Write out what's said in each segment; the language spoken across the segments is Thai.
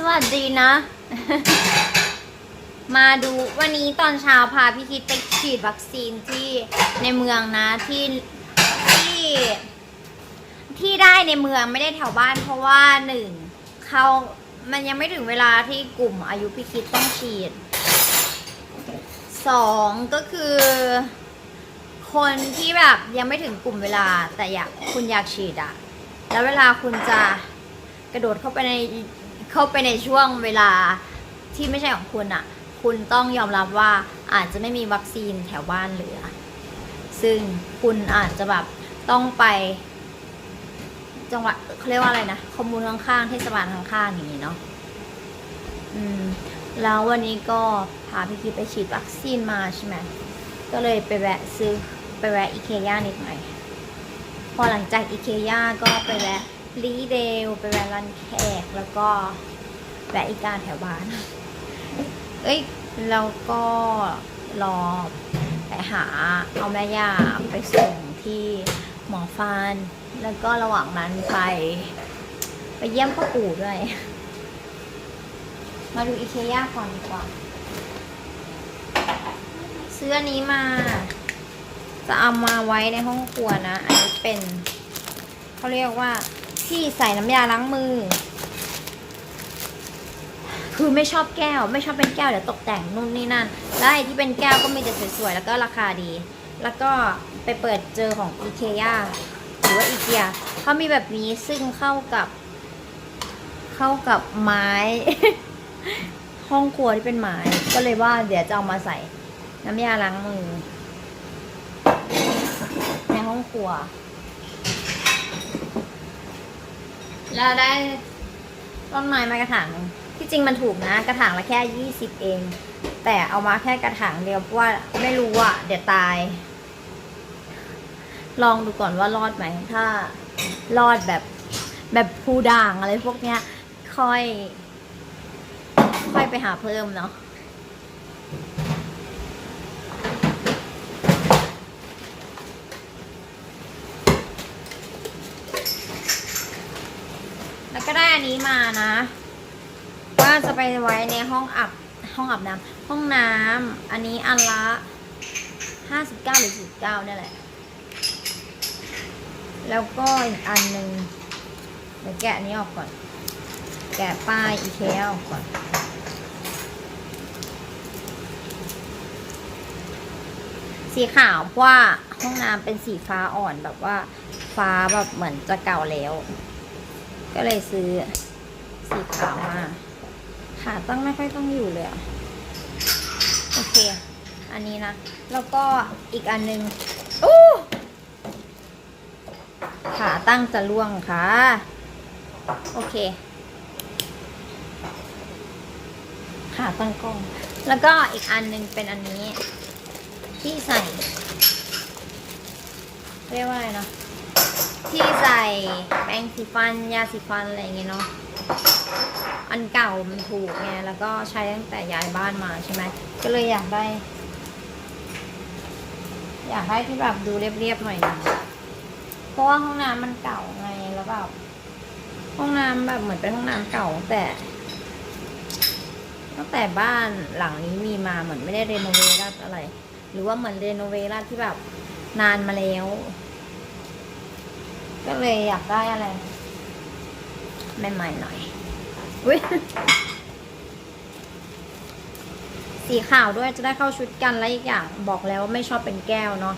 สวัสดีนะ มาดูวันนี้ตอนเช้าพาพี่คิดไปฉีดวัคซีนที่ในเมืองนะที่ที่ที่ได้ในเมืองไม่ได้แถวบ้านเพราะว่าหนึ่งเขามันยังไม่ถึงเวลาที่กลุ่มอายุพี่คิดต้องฉีดสองก็คือ คนที่แบบยังไม่ถึงกลุ่มเวลาแต่อยากคุณอยากฉีดอะแล้วเวลาคุณจะกระโดดเข้าไปใน เข้าไปในช่วงเวลาที่ไม่ใช่ของคุณอะคุณต้องยอมรับว่าอาจจะไม่มีวัคซีนแถวบ้านเหลือ ซึ่งคุณอาจจะแบบต้องไป จังหวัดเขาเรียกว่าอะไรนะคอมมูนข้างๆเทศบาลข้างๆอย่างนี้เนาะอืมแล้ววันนี้ก็พาพี่คิไปฉีดวัคซีนมาใช่ไหมก็เลยไปแวะซื้อไปแวะอีเคย่านิดหน่อย พอหลังจากอีเคย่าก็ไปแวะ ลีเดลไปแวะรันแขกแล้วก็แวะอีกาแถวบ้าน เอ้ยแล้วก็รอไปหาเอาแม่ย่าไปส่งที่หมอฟัน แล้วก็ระหว่างนั้นไป ไปเยี่ยมพ่อปู่ด้วย มาดูอีเคย่าก่อนดีกว่าซื้ออันนี้มา จะเอามาไว้ในห้องครัวนะ อันนี้เป็น เขาเรียกว่า ที่ใส่น้ำยาล้างมือ คือไม่ชอบแก้ว ไม่ชอบเป็นแก้วเดี๋ยวตกแต่งนู่นนี่นั่นแล้วไอ้ที่เป็นแก้วก็มีแต่สวยๆแล้วก็ราคาดี แล้วก็ไปเปิดเจอของอีเค a หรือว่าอีเกียเขามีแบบนี้ซึ่งเข้ากับ เข้ากับไม้ ห้องครัวที่เป็นไม้ ก็เลยว่าเดี๋ยวจะเอามาใส่น้ำยาล้างมือ ในห้องครัว แล้วได้ต้นไม้มากระถางหนึ่งที่จริงมันถูกนะ กระถางละแค่ยี่สิบเอง แต่เอามาแค่กระถางเดียวเพราะว่าไม่รู้อะเดี๋ยวตาย ลองดูก่อนว่ารอดไหมถ้ารอดแบบแบบภูด่างอะไรพวกเนี้ย ค่อย ค่อยไปหาเพิ่มเนาะ แล้วก็ได้อันนี้มานะ ว่าจะไปไว้ในห้องอับห้องอาบน้ำห้องน้ำอันนี้อันละห้าสิบเก้าหรือสิบเก้านี่ยแหละ แล้วก็อีกอันหนึ่งเดี๋ยวแกะนนี้ออกก่อน แกะป้ายอีเคออกก่อน สีขาวเพราะว่าห้องน้ำเป็นสีฟ้าอ่อนแบบว่าฟ้าแบบเหมือนจะเก่าแล้ว ก็เลยซื้อสีขาวมาขาตั้งไม่ค่อยต้องอยู่เลยอะโอเค อันนี้นะ แล้วก็อีกอันหนึงอู้ขาตั้งจะล่วงค่ะ โอเค ขาตั้งกล้อง แล้วก็อีกอันหนึงเป็นอันนี้ ที่ใส่ เรียกว่าอะไรเนาะ ที่ใส่แปรงสีฟัน ยาสีฟัน อะไรอย่างเงี้ยเนาะ อันเก่ามันถูกไง แล้วก็ใช้ตั้งแต่ย้ายบ้านมาใช่ไหม ก็เลยอยากได้ อยากให้ที่แบบดูเรียบๆหน่อยนะเพราะว่าห้องน้ำมันเก่าไง แล้วแบบห้องน้ำแบบเหมือนเป็นห้องน้ำเก่าแต่ตั้งแต่บ้านหลังนี้มีมาเหมือนไม่ได้เรโนเวทอะไร หรือว่าเหมือนเรโนเวทที่แบบนานมาแล้ว ก็เลยอยากได้อะไรใหม่ๆหน่อยอุ้ยสีขาวด้วยจะได้เข้าชุดกันและอีกอย่างบอกแล้วว่าไม่ชอบเป็นแก้วเนาะ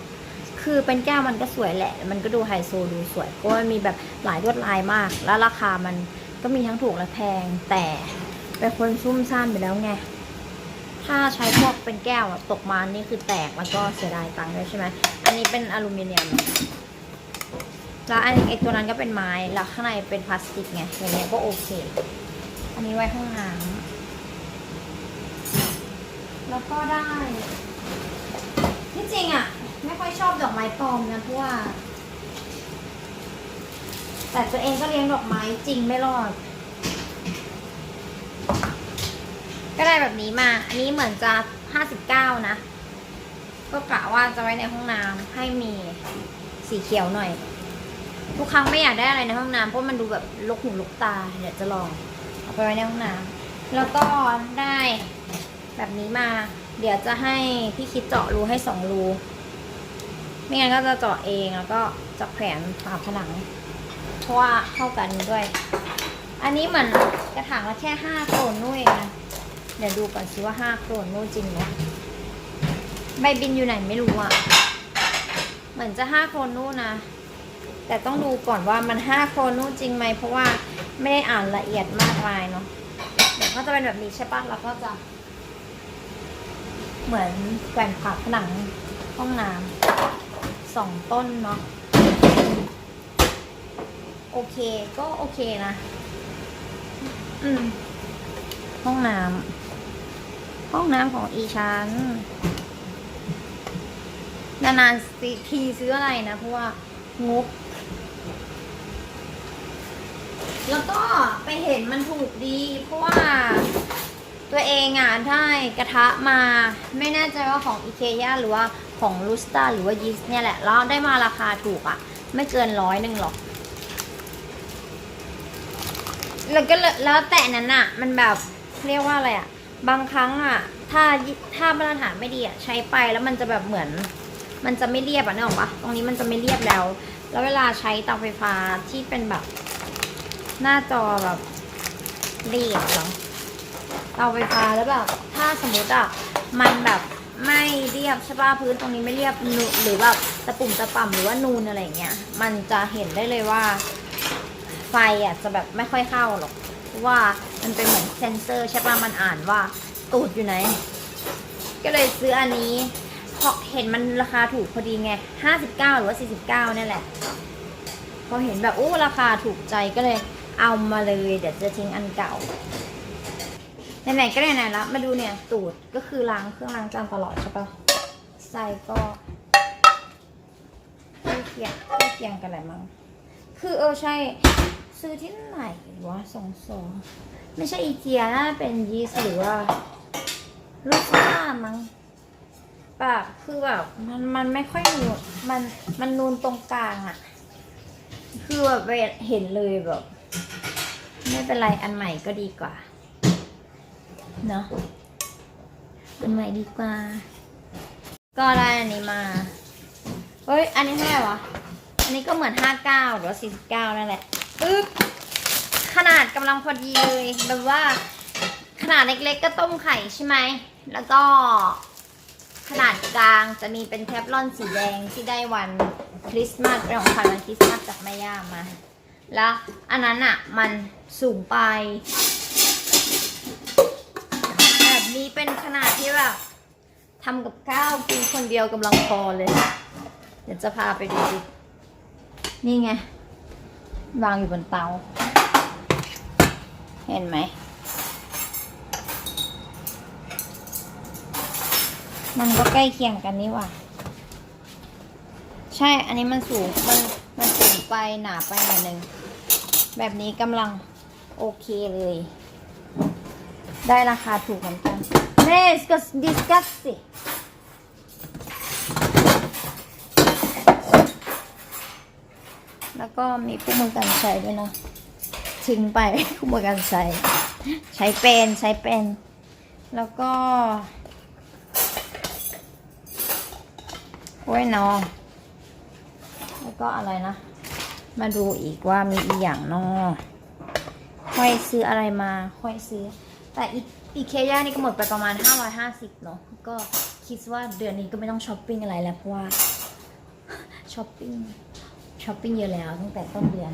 คือเป็นแก้วมันก็สวยแหละ มันก็ดูไฮโซดูสวยเพราะว่ามีแบบหลายลวดลายมาก แล้วราคามันก็มีทั้งถูกและแพง แต่เป็นคนซุ่มซ่ามไปแล้วไง ถ้าใช้พวกเป็นแก้วตกมานี่คือแตกแล้วก็เสียดายตังค์ด้วยใช่ไหม อันนี้เป็นอลูมิเนียม แล้วอันไอตัวนั้นก็เป็นไม้แล้วข้างในเป็นพลาสติกไงอย่างเงี้ยก็โอเค อันนี้ไว้ห้องน้ำแล้วก็ได้ที่จริงอะ ไม่ค่อยชอบดอกไม้ปลอมนะเพราะว่า แต่ตัวเองก็เลี้ยงดอกไม้จริงไม่รอด ก็ได้แบบนี้มา อันนี้เหมือนจะห้าสิบเก้านะ ก็กะว่าจะไว้ในห้องน้ำให้มีสีเขียวหน่อย ทุกครั้งไม่อยากได้อะไรในห้องน้ำเพราะมันดูแบบลกหูลกตาเดี๋ยวจะลองเอาไปไว้ในห้องน้ำแล้วก็ได้แบบนี้มา เดี๋ยวจะให้พี่คิดเจาะรูให้สองรูไม่งั้นก็จะเจาะเองแล้วก็จะแขวนฝาผนัง เพราะว่าเข้ากันด้วย อันนี้เหมือนกระถางละแค่ห้าโครนนู่นเองนะเดี๋ยวดูก่อนสิว่าห้าโครนนู่นจริงไหมใบบินอยู่ไหนไม่รู้อะ เหมือนจะห้าโครนนู่นนะ แต่ต้องดูก่อนว่ามันห้าโครนนู่นจริงไหมเพราะว่าไม่ได้อ่านละเอียดมากมายเนาะเดี๋ยวก็จะเป็นแบบนี้ใช่ปะแล้วก็จะ เหมือนแกว่งผาผนังห้องน้ำสองต้นเนาะโอเคก็โอเคนะ อืม ห้องน้ำห้องน้ำของอีชันนานๆทีซื้ออะไรนะ เพราะว่างบ แล้วก็ไปเห็นมันถูกดีเพราะว่า ตัวเองอะได้กระทะมาไม่แน่ใจว่าของอีเคยหรือว่าของลูสตาหรือว่ายิสเนี่ยแหละ แล้วได้มาราคาถูกอะ ไม่เกินร้อยหนึ่งหรอก แล้วก็แล้วแต่นั้นอะ มันแบบเรียกว่าอะไรอะ บางครั้งอะ ถ้าถ้ามาตรฐานไม่ดีอะใช้ไปแล้วมันจะแบบเหมือน มันจะไม่เรียบอะนึกออกปะตรงนี้มันจะไม่เรียบแล้ว แล้วเวลาใช้เตาไฟฟ้าที่เป็นแบบ หน้าจอแบบเรียบเหรอเตาไฟฟ้าแล้วแบบถ้าสมมติอะมันแบบไม่เรียบใช่ป่ะพื้นตรงนี้ไม่เรียบหรือแบบตะปุ่มตะป่ำหรือว่านูนอะไรเงี้ยมันจะเห็นได้เลยว่า ไฟอะจะแบบไม่ค่อยเข้าหรอกเพราะว่ามันเป็นเหมือนเซนเซอร์ใช่ป่ะมันอ่านว่าตูดอยู่ไหน ก็เลยซื้ออันนี้เพราะเห็นมันราคาถูกพอดีไงห้าสิบเก้าหรือว่าสี่สิบเก้านี่ยแหละพอเห็นแบบโอ้ราคาถูกใจก็เลย เอามาเลย เดี๋ยวจะทิ้งอันเก่าไหนๆก็ไหนๆแล้วมาดูเนี่ยตูดก็คือล้างเครื่องล้างจานตลอดใช่ปะใส่ก็ใกล้เคียงใกล้เคียงกันแหละมั้งคือเออใช่ ซื้อที่ไหนวะสองสองไม่ใช่อีเกียน่าจะเป็นยีสหรือว่าลูกค้ามั้งแบบคือแบบมันมันไม่ค่อยนูนมันมันนูนตรงกลางอะคือแบบเห็นเลยแบบ ไม่เป็นไรอันใหม่ก็ดีกว่า เนาะอันใหม่ดีกว่า ก็ได้อันนี้มาเฮ้ย อันนี้เท่าไหร่วะ อันนี้ก็เหมือนห้าเก้าหรือสี่สิบเก้านั่นแหละปึ๊บ ขนาดกำลังพอดีเลย แบบว่า ขนาดเล็กๆ ก็ต้มไข่ใช่ไหม แล้วก็ ขนาดกลางจะมีเป็นเทฟลอนสีแดงที่ได้วันคริสต์มาสเป็นของขวัญวันคริสต์มาสจากแม่ย่ามา แล้วอันนั้นอะมันสูงไป แบบนี้เป็นขนาดที่แบบทำกับข้าวกินคนเดียวกำลังพอเลย เดี๋ยวจะพาไปดูดินี่ไง วางอยู่บนเตา เห็นไหม มันก็ใกล้เคียงกันนี่หว่า ใช่ อันนี้มันสูง มัน มันสูงไปหนาไปหน่อยหนึ่ง แบบนี้กำลังโอเคเลย ได้ราคาถูกเหมือนกันเนสก็ดิสกัสสิแล้วก็มีคู่มือการใช้ด้วยนะทิ้งไปคู่มือการใช้ ใช้เป็นใช้เป็น แล้วก็ โอ้ยน้อง แล้วก็อะไรนะ มาดูอีกว่ามีอีกอย่างนอค่อยซื้ออะไรมาค่อยซื้อ แต่อีอีเคย่านี่ก็หมดไปประมาณ 550เนาะก็คิดว่าเดือนนี้ก็ไม่ต้องช้อปปิ้งอะไรแล้วเพราะว่าช้อปปิ้งช้อปปิ้งเยอะแล้วตั้งแต่ต้นเดือน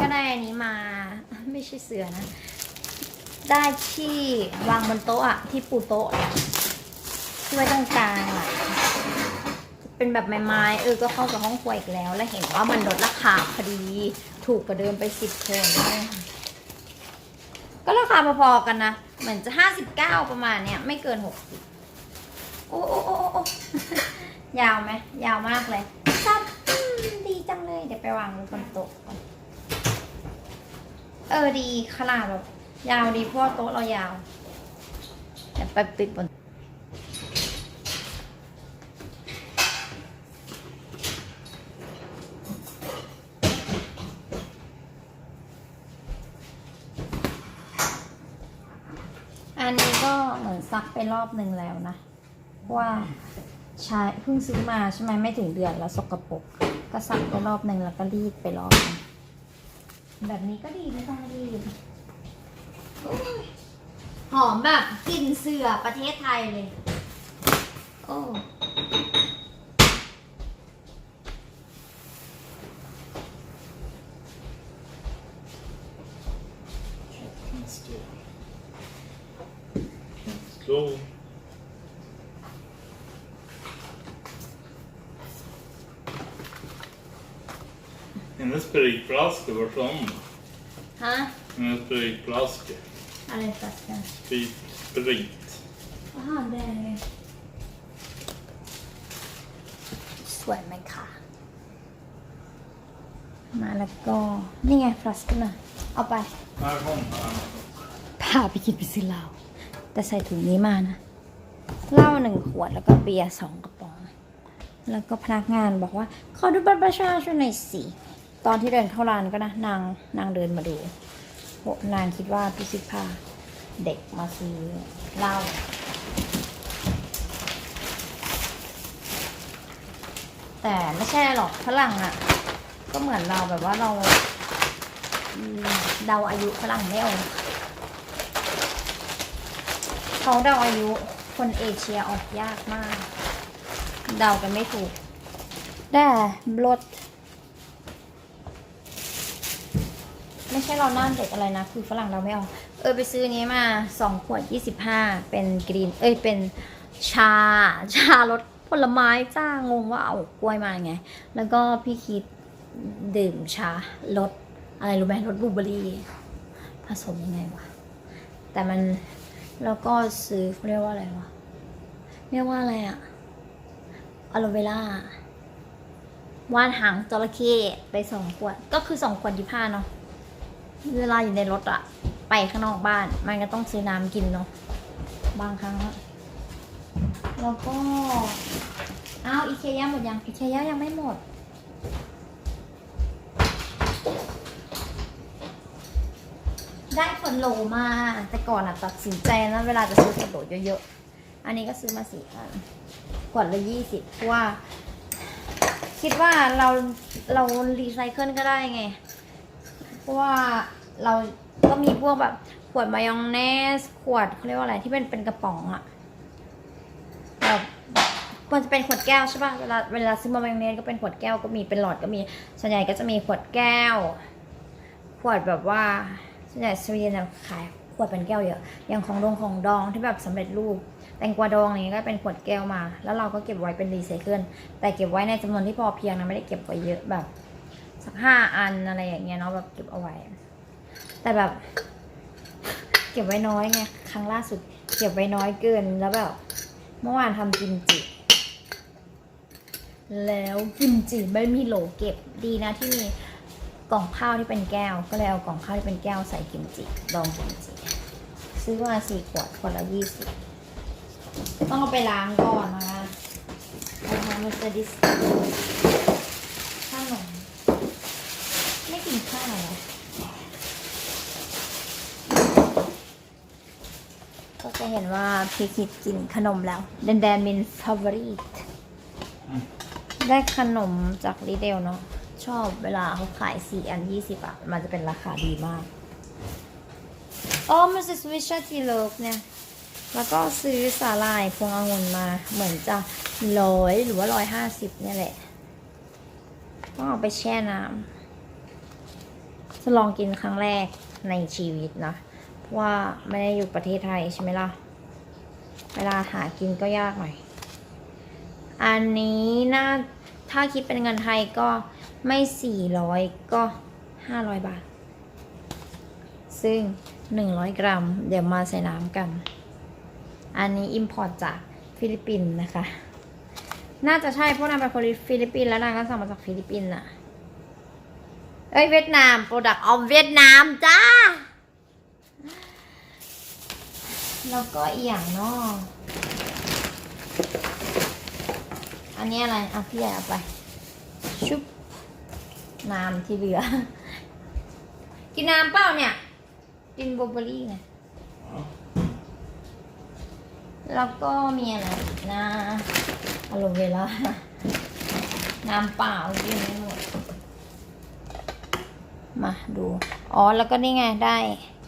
ก็ได้อันนี้มาไม่ใช่เสือนะ ได้ที่วางบนโต๊ะอะที่ปูโต๊ะเนี่ยที่ไว้ตรงกลางอะ เป็นแบบไม้ๆเออก็เข้ากับห้องครัวอีกแล้ว และเห็นว่ามันลดราคาพอดี ถูกกว่าเดิมไปสิบโทนเลยก็ราคาพอๆกันนะ เหมือนจะห้าสิบเก้าประมาณเนี้ยไม่เกินหกสิบโอ้โอ้โอ้โอ้ยาวไหมยาวมากเลยซับดีจังเลย เดี๋ยวไปวางบนโต๊ะก่อนเออดีขนาดแบบยาวดีเพราะโต๊ะเรายาวเดี๋ยวไปติดบนนี้ก็เหมือนซักไป รอบหนึ่งแล้วนะ ว่าใช้เพิ่งซื้อมาใช่ไหมไม่ถึงเดือนแล้วสกปรกก็ซักไปรอบหนึ่งแล้วก็รีดไปรอบนึงแบบนี้ก็ดีไม่ต้องรีดโอ้ยหอมแบบกลิ่นเสือประเทศไทยเลย โอ้ Slå. Hennes spritflaska, vart var hon? ฮะ Hennes spritflaska. อะไรสักอย่าง Sprit. Sprit. อาหารแดงเลยสวยไหมคะมาแล้วก็นี่ไงฟลัสก์นะเอาไป Här kom han. พาไปกินไปซื้อเหล้า แต่ใส่ถุงนี้มานะเหล้าหนึ่งขวดแล้วก็เบียร์สองกระป๋อง แล้วก็พนักงานบอกว่า ขอดูบัตรประชาชนหน่อยสิ ตอนที่เดินเข้าร้านก็นะนางนางเดินมาดูโหนางคิดว่าพิชิตพาเด็กมาซื้อเหล้าแต่ไม่ใช่หรอกฝรั่งอะ่ะ ก็เหมือนเราแบบว่าเราเดาอายุฝรั่งไม่ออก เขาเดาอายุคนเอเชียออกยากมาก เดากันไม่ถูก แต่รถไม่ใช่เราหน้าเด็กอะไรนะ คือฝรั่งเราไม่เอาเออไปซื้ออนนี้มาสองขวดยี่สิบห้าเป็นกรีน เอ้ยเป็นชา ชารสผลไม้จ้างงว่าเอากล้วยมาไง แล้วก็พี่คิดดื่มชารสอะไรรู้ไหมรสบลูเบอร์รี่ ผสมยังไงวะ แต่มัน แล้วก็ซื้อเขาเรียกว่าอะไรวะ เรียกว่าอะไรอะอะโลเวล่าว่านหางจระเข้ไปสองขวด ก็คือสองขวดยี่ห้าเนาะ เวลาอยู่ในรถอะไปข้างนอกบ้าน มันก็ต้องซื้อน้ำกินเนาะ บางครั้งอะแล้วก็ อ้าว อีเคย่าหมดยัง อีเคย่ายังไม่หมด ได้ผลโหลมา แต่ก่อนอะตัดสินใจนะเวลาจะซื้อผลโหลเยอะๆ อันนี้ก็ซื้อมาสี่อันขวดละยี่สิบเพราะว่า คิดว่าเราเรารีไซเคิลก็ได้ไง เพราะว่าเราก็มีพวกแบบขวดมายองเนส ขวดเขาเรียกว่าอะไรที่เป็นเป็นกระป๋องอะแบบควรจะเป็นขวดแก้วใช่ป่ะเวลาเวลาซื้อมายองเนสก็เป็นขวดแก้วก็มีเป็นหลอดก็มีส่วนใหญ่ก็จะมีขวดแก้ว ขวดแบบว่า ส่วนใหญ่สวีเดนจะขายขวดเป็นแก้วเยอะ อย่างของดองของดองที่แบบสำเร็จรูป แตงกวาดองอย่างเงี้ยก็เป็นขวดแก้วมา แล้วเราก็เก็บไว้เป็นรีไซเคิล แต่เก็บไว้ในจำนวนที่พอเพียงนะ ไม่ได้เก็บไว้เยอะแบบสักห้าอันอะไรอย่างเงี้ยเนาะแบบเก็บเอาไว้ แต่แบบ เก็บไว้น้อยไง ครั้งล่าสุด เก็บไว้น้อยเกิน แล้วแบบเมื่อวานทำกิมจิ แล้วกิมจิไม่มีโหลเก็บ ดีนะที่มี กล่องข้าวที่เป็นแก้ว ก็เลยเอากล่องข้าวที่เป็นแก้วใส่กิมจิดองกิมจิซื้อมาสี่ขวดขวดละยี่สิบต้องเอาไปล้างก่อนนะคะเอาทำมันจะดิสขนมไม่กินข้าวเหรอก็จะเห็นว่าพี่คิดกินขนมแล้ว แดนแดนมินฟา v o r i t ได้ขนมจากรีเดลเนาะ ชอบเวลาเขาขายสี่อันยี่สิบอะมันจะเป็นราคาดีมาก อ๋อ มันจะสวิชทีเลิฟเนี่ย แล้วก็ซื้อสาหร่ายพวงองุ่นมา เหมือนจะร้อยหรือว่าร้อยห้าสิบเนี่ยแหละ ต้องเอาไปแช่น้ำจะลองกินครั้งแรกในชีวิตนะ เพราะว่าไม่ได้อยู่ประเทศไทยใช่ไหมล่ะ เวลาหากินก็ยากหน่อย อันนี้น่าถ้าคิดเป็นเงินไทยก็ ไม่สี่ร้อยก็ห้าร้อยบาท ซึ่งหนึ่งร้อยกรัม เดี๋ยวมาใส่น้ำกัน อันนี้อิมพอร์ตจากฟิลิปปินส์นะคะ น่าจะใช่เพราะนางเป็นคนฟิลิปปินส์แล้วนางก็สั่งมาจากฟิลิปปินส์อะเอ้ยเวียดนามโปรดักต์ออฟเวียดนามจ้า แล้วก็อีกอย่างเนอะอันนี้อะไร อะพี่ใหญ่เอาไป ชุบ น้ำที่เหลือ กินน้ำเปล่าเนี่ย กินบลูเบอร์รี่ไง Ja. แล้วก็มีอะไรอีกนะอะโลเวล่าน้ำเปล่ากินไม่หมด มาดู อ๋อ แล้วก็นี่ไงได้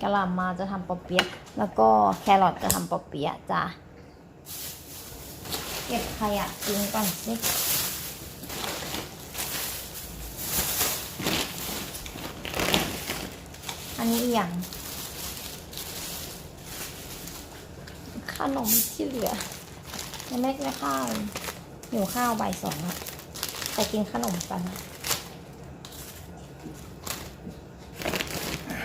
กระหล่ำมาจะทำปอเปี๊ยะแล้วก็แครอทจะทำปอเปี๊ยะจ้ะเก็บขยะทิ้งก่อนสิ นนี้อีกอย่าง ขนมที่เหลือยังไม่ได้ข้าวหิวข้าวใบสองอะแต่กินขนมกัน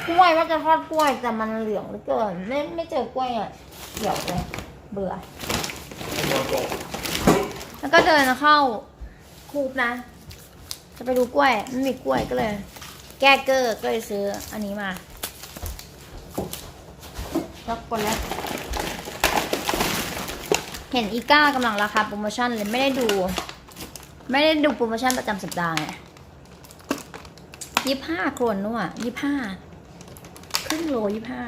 กล้วยว่าจะทอดกล้วยแต่มันเหลืองเหลือเกินไม่ไม่เจอกล้วยอะเขียวเลยเบื่อ แล้วก็เดินเข้าคูปนะ จะไปดูกล้วยไม่มีกล้วยก็เลย แก้เกอร์ก็เลยซื้ออันนี้มา ช็อกโกแลตเห็นอีก้ากำลังราคาโปรโมชั่นเลยไม่ได้ดู ไม่ได้ดูโปรโมชั่นประจำสัปดาห์ไงยี่ห้าโครนนู่ะยี่ห้าครึ่งโลยี่ห้า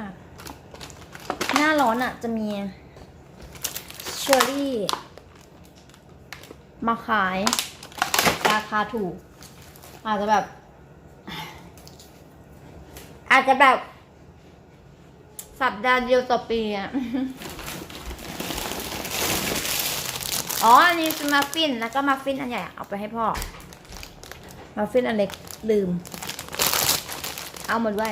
หน้าร้อนอะ จะมีเชอรี่ มาขาย ราคาถูก อาจจะแบบ อาจจะแบบ สัปดาห์เดียวต่อปีอะ อ๋อ อันนี้คือมัฟฟิน แล้วก็มัฟฟินอันใหญ่ เอาไปให้พ่อมัฟฟินอันเล็กลืม เอาหมดไว้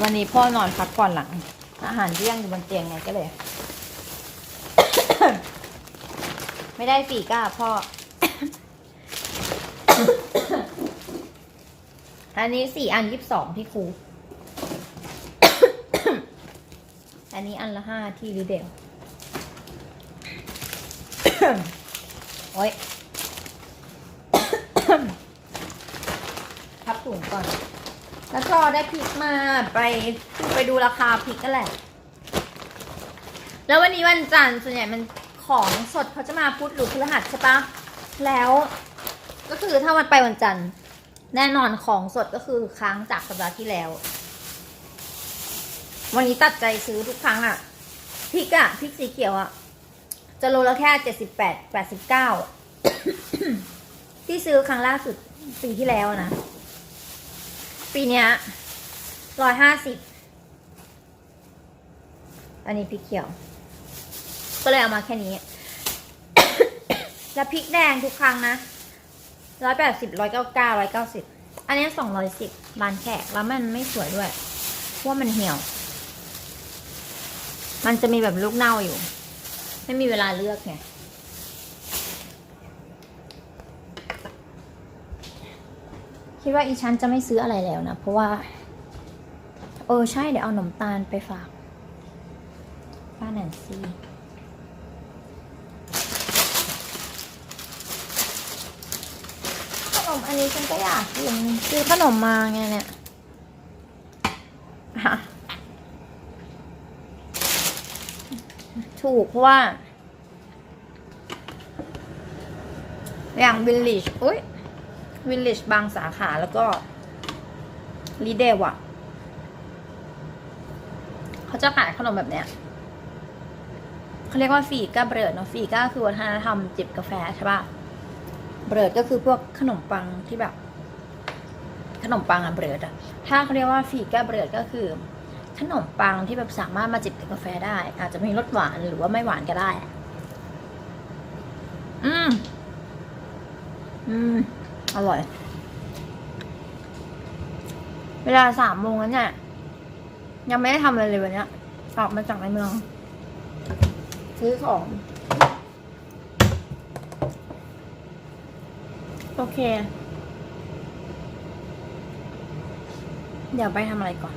วันนี้พ่อนอนพักก่อนหลัง อาหารเที่ยงอยู่บนเตียงไงก็เลย ไม่ได้ปีก้าพ่อ อันนี้สี่อันยี่สิบสองที่ครู อันนี้อันละห้าที่รีเดลโอ้ยพับถุงก่อน แล้วก็ได้พริกมาไปไปดูราคาพริกกันแหละ แล้ววันนี้วันจันทร์ส่วนใหญ่มันของสดเขาจะมาพุธหรือพฤหัสใช่ปะแล้ว ก็คือถ้าวันไปวันจันทร์ แน่นอนของสดก็คือค้างจากสัปดาห์ที่แล้ว วันนี้ตัดใจซื้อทุกครั้งอะพริกอะพริกสีเขียวอะจะโลละแค่เจ็ดสิบแปดแปดสิบเก้าที่ซื้อครั้งล่าสุดปีที่แล้วนะ ปีเนี้ยร้อยห้าสิบอันนี้พริกเขียว ก็เลยเอามาแค่นี้ แล้วพริกแดงทุกครั้งนะ ร้อยแปดสิบร้อยเก้าเก้าร้อยเก้าสิบอันนี้สองร้อยสิบบานแขกแล้วมันไม่สวยด้วยเพราะว่ามันเหี่ยว มันจะมีแบบลูกเน่าอยู่ ไม่มีเวลาเลือกไงคิดว่าอีฉันจะไม่ซื้ออะไรแล้วนะ เพราะว่า เออ ใช่เดี๋ยวเอาขนมตาลไปฝากป้าแนนซี่ขน มอันนี้ฉันก็อยากกินซื้อขนมมาไงเนี่ยฮะถูกเพราะว่า อย่างวิลลิชอุ้ยวิลเลจบางสาขาแล้วก็รีเดลอะเขาจะขายขนมแบบเนี้ยเขาเรียกว่าฟีก้าเบรดเนาะฟีก้าคือวัฒนธรรมจิบกาแฟใช่ป่ะ เบรดก็คือพวกขนมปังที่แบบ ขนมปังอะเบรดอะถ้าเขาเรียกว่าฟีก้าเบรดก็คือ ขนมปังที่แบบสามารถมาจิบกับกาแฟได้ อาจจะมีรสหวานหรือว่าไม่หวานก็ได้ อืม อืม อร่อย เวลาสามโมงแล้วเนี่ย ยังไม่ได้ทำอะไรเลยวันนี้ยออกมาจากในเมืองซื้อของ โอเค เดี๋ยวไปทำอะไรก่อน